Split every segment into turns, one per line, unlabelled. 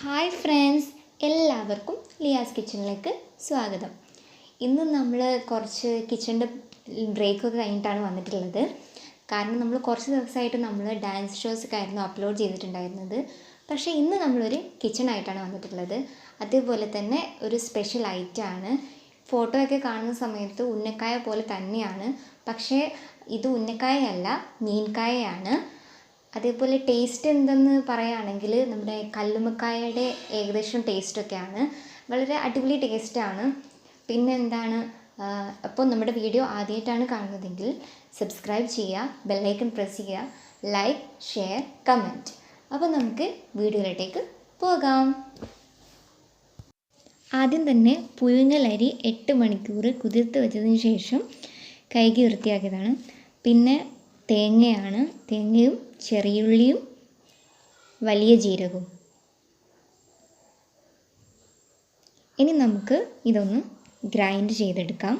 Hi friends എല്ലാവർക്കും ലിയാസ് കിച്ചണിലേക്ക് സ്വാഗതം. ഇന്ന് നമ്മൾ കുറച്ച് കിച്ചണിന്റെ ബ്രേക്കൊക്കെ കഴിഞ്ഞിട്ടാണ് വന്നിട്ടുള്ളത്. കാരണം നമ്മൾ കുറച്ച് ദിവസമായിട്ട് നമ്മൾ ഡാൻസ് ഷോസ് ഒക്കെ ആയിരുന്നു അപ്ലോഡ് ചെയ്തിട്ടുണ്ടായിരുന്നത്. പക്ഷേ ഇന്ന് നമ്മളൊരു കിച്ചണായിട്ടാണ് വന്നിട്ടുള്ളത്. അതേപോലെ തന്നെ ഒരു സ്പെഷ്യൽ ഐറ്റമാണ് ഫോട്ടോ ഒക്കെ കാണുന്ന സമയത്ത് ഉന്നക്കായ പോലെ തന്നെയാണ്. പക്ഷേ ഇത് ഉന്നക്കായയല്ല മീൻകായയാണ്. അതേപോലെ ടേസ്റ്റ് എന്തെന്ന് പറയുകയാണെങ്കിൽ നമ്മുടെ കല്ലുമ്മക്കായയുടെ ഏകദേശം ടേസ്റ്റൊക്കെയാണ് വളരെ അടിപൊളി ടേസ്റ്റാണ് പിന്നെ എന്താണ്? അപ്പോൾ നമ്മുടെ വീഡിയോ ആദ്യമായിട്ടാണ് കാണുന്നതെങ്കിൽ സബ്സ്ക്രൈബ് ചെയ്യുക ബെല്ലൈക്കൺ പ്രസ് ചെയ്യുക ലൈക്ക് ഷെയർ കമന്റ് അപ്പോൾ നമുക്ക് വീഡിയോയിലേക്ക് പോകാം. ആദ്യം തന്നെ പുഴുങ്ങലരി എട്ട് മണിക്കൂർ കുതിർത്ത് വെച്ചതിന് ശേഷം കൈകി വൃത്തിയാക്കിയതാണ്. പിന്നെ തേങ്ങയാണ്. തേങ്ങയും ചെറിയുള്ളിയും വലിയ ജീരകവും. ഇനി നമുക്ക് ഇതൊന്ന് ഗ്രൈൻഡ് ചെയ്തെടുക്കാം.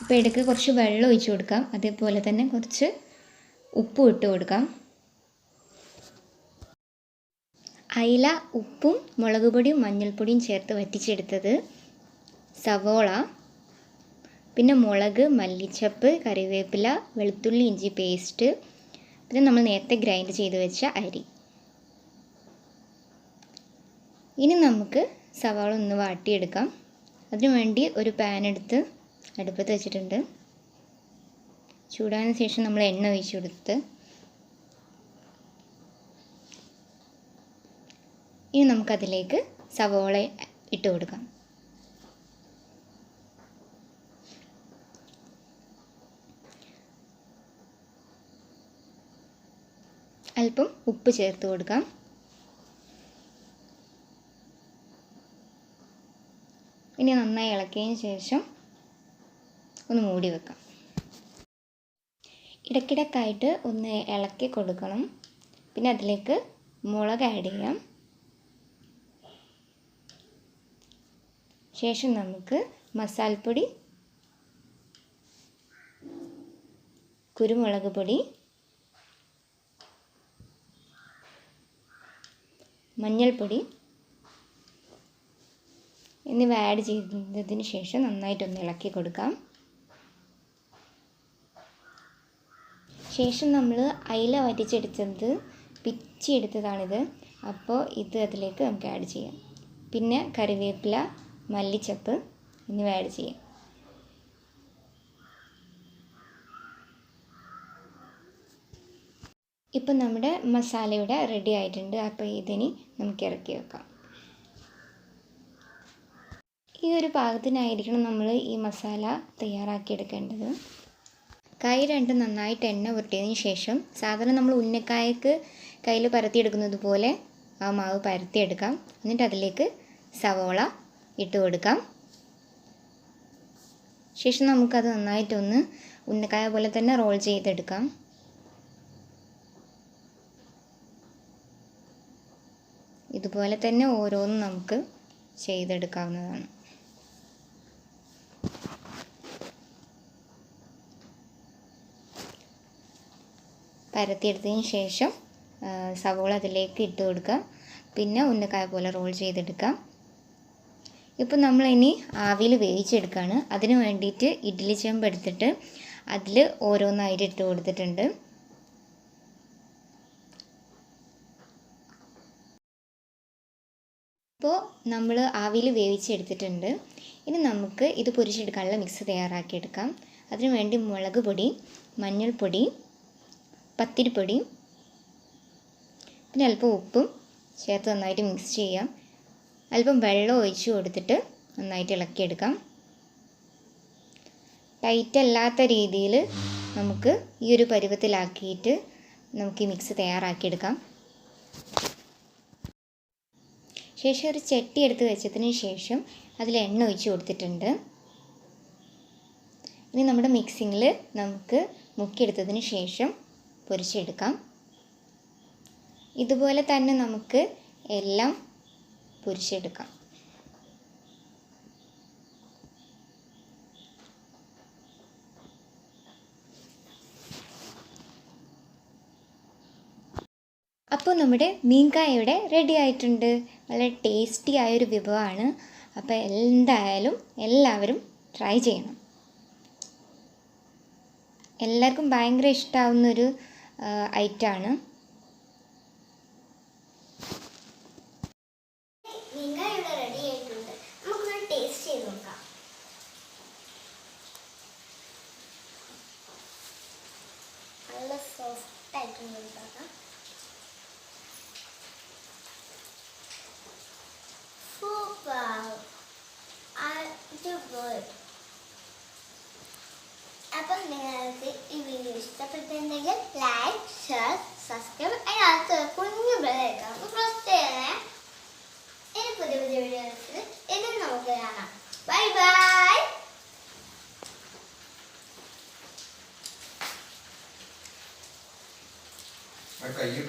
അപ്പോൾ ഇടയ്ക്ക് കുറച്ച് വെള്ളം ഒഴിച്ചു കൊടുക്കാം. അതേപോലെ തന്നെ കുറച്ച് ഉപ്പും ഇട്ട് കൊടുക്കാം. അയില ഉപ്പും മുളക് പൊടിയും മഞ്ഞൾപ്പൊടിയും ചേർത്ത് വറ്റിച്ചെടുത്തത് സവോള പിന്നെ മുളക് മല്ലിച്ചപ്പ് കറിവേപ്പില വെളുത്തുള്ളി ഇഞ്ചി പേസ്റ്റ്. പിന്നെ നമ്മൾ നേരത്തെ ഗ്രൈൻഡ് ചെയ്ത് വെച്ച അരി. ഇനി നമുക്ക് സവാള ഒന്ന് വാട്ടിയെടുക്കാം. അതിനു വേണ്ടി ഒരു പാൻ എടുത്ത് അടുപ്പത്ത് വെച്ചിട്ടുണ്ട്. ചൂടാനു ശേഷം നമ്മൾ എണ്ണ ഒഴിച്ചു കൊടുത്ത്. ഇനി നമുക്കതിലേക്ക് സവോള ഇട്ട് കൊടുക്കാം. അല്പം ഉപ്പ് ചേർത്ത് കൊടുക്കാം. ഇനി നന്നായി ഇളക്കിയതിന് ശേഷം ഒന്ന് മൂടി വെക്കാം. ഇടയ്ക്കിടയ്ക്കായിട്ട് ഒന്ന് ഇളക്കി കൊടുക്കണം. പിന്നെ അതിലേക്ക് മുളക് ആഡ് ചെയ്യാം. ശേഷം നമുക്ക് മസാലപ്പൊടി കുരുമുളക് പൊടി മഞ്ഞൾപ്പൊടി എന്നിവ ആഡ് ചെയ്തതിന് ശേഷം നന്നായിട്ടൊന്ന് ഇളക്കി കൊടുക്കാം. ശേഷം നമ്മൾ അയില വറ്റിച്ചെടുത്തത് പിച്ചി എടുത്തതാണിത്. അപ്പോൾ ഇത് അതിലേക്ക് നമുക്ക് ആഡ് ചെയ്യാം. പിന്നെ കറിവേപ്പില മല്ലിച്ചപ്പ് എന്നിവ ആഡ് ചെയ്യാം. ഇപ്പം നമ്മുടെ മസാല ഇവിടെ റെഡി ആയിട്ടുണ്ട്. അപ്പോൾ ഇതിനി നമുക്ക് ഇറക്കി വെക്കാം. ഈ ഒരു പാകത്തിനായിരിക്കണം നമ്മൾ ഈ മസാല തയ്യാറാക്കിയെടുക്കേണ്ടത് കൈ രണ്ട് നന്നായിട്ട് എണ്ണ പുരട്ടിയതിന് ശേഷം സാധാരണ നമ്മൾ ഉന്നക്കായക്ക് കയ്യിൽ പരത്തിയെടുക്കുന്നത് പോലെ ആ മാവ് പരത്തിയെടുക്കാം എന്നിട്ട് അതിലേക്ക് സവോള ഇട്ട് കൊടുക്കാം. ശേഷം നമുക്കത് നന്നായിട്ടൊന്ന് ഉന്നക്കായ പോലെ തന്നെ റോൾ ചെയ്തെടുക്കാം. ഇതുപോലെ തന്നെ ഓരോന്നും നമുക്ക് ചെയ്തെടുക്കാവുന്നതാണ്. പരത്തിയെടുത്തതിന് ശേഷം സവോള അതിലേക്ക് ഇട്ട് കൊടുക്കുക. പിന്നെ ഉന്നക്കായ പോലെ റോൾ ചെയ്തെടുക്കാം ഇപ്പം നമ്മളിനി ആവിയിൽ വേവിച്ചെടുക്കുകയാണ്. അതിന് വേണ്ടിയിട്ട് ഇഡ്ഡലി ചെമ്പ് എടുത്തിട്ട് അതിൽ ഓരോന്നായിട്ട് ഇട്ട് കൊടുത്തിട്ടുണ്ട്. ഇപ്പോൾ നമ്മൾ ആവിയിൽ വേവിച്ചെടുത്തിട്ടുണ്ട്. ഇനി നമുക്ക് ഇത് പൊരിച്ചെടുക്കാനുള്ള മിക്സ് തയ്യാറാക്കിയെടുക്കാം. അതിനു വേണ്ടി മുളക് പൊടി മഞ്ഞൾപ്പൊടി പത്തിരിപ്പൊടി പിന്നെ അല്പം ഉപ്പും ചേർത്ത് നന്നായിട്ട് മിക്സ് ചെയ്യാം. അല്പം വെള്ളം ഒഴിച്ച് കൊടുത്തിട്ട് നന്നായിട്ട് ഇളക്കിയെടുക്കാം. ടൈറ്റ് അല്ലാത്ത രീതിയിൽ നമുക്ക് ഈ ഒരു പരുവത്തിലാക്കിയിട്ട് നമുക്ക് ഈ മിക്സ് തയ്യാറാക്കിയെടുക്കാം. ശേഷം ഒരു ചട്ടി എടുത്ത് വെച്ചതിന് ശേഷം അതിൽ എണ്ണ ഒഴിച്ച് കൊടുത്തിട്ടുണ്ട്. ഇനി നമ്മുടെ മിക്സിങ്ങിൽ നമുക്ക് മുക്കിയെടുത്തതിന് ശേഷം പൊരിച്ചെടുക്കാം. ഇതുപോലെ തന്നെ നമുക്ക് എല്ലാം പൊരിച്ചെടുക്കാം. അപ്പോൾ നമ്മുടെ മീൻകായ ഇവിടെ റെഡി ആയിട്ടുണ്ട്. വളരെ ടേസ്റ്റി ആയൊരു വിഭവമാണ് അപ്പോൾ എന്തായാലും എല്ലാവരും ട്രൈ ചെയ്യണം. എല്ലാവർക്കും ഭയങ്കര ഇഷ്ടമാവുന്നൊരു ഐറ്റമാണ്
നല്ല സോഫ്റ്റ് ആയിട്ടുണ്ട് ഉണ്ടാക്കാം സൂപ്പർ അടിപൊളി അപ്പം നിങ്ങൾക്ക് ഈ വീഡിയോ ഇഷ്ടപ്പെട്ടിട്ടുണ്ടെങ്കിൽ ലൈക്ക് ഷെയർ സബ്സ്ക്രൈബ് അതിനകത്ത് കുഞ്ഞു ബെല്ലൈക്കണം പ്രസ് ചെയ്യണേ. ഇനി പുതിയ പുതിയ വീഡിയോസിൽ ഇതും നമുക്ക് കാണാം. ബൈ ബൈ
കയ്യിൽ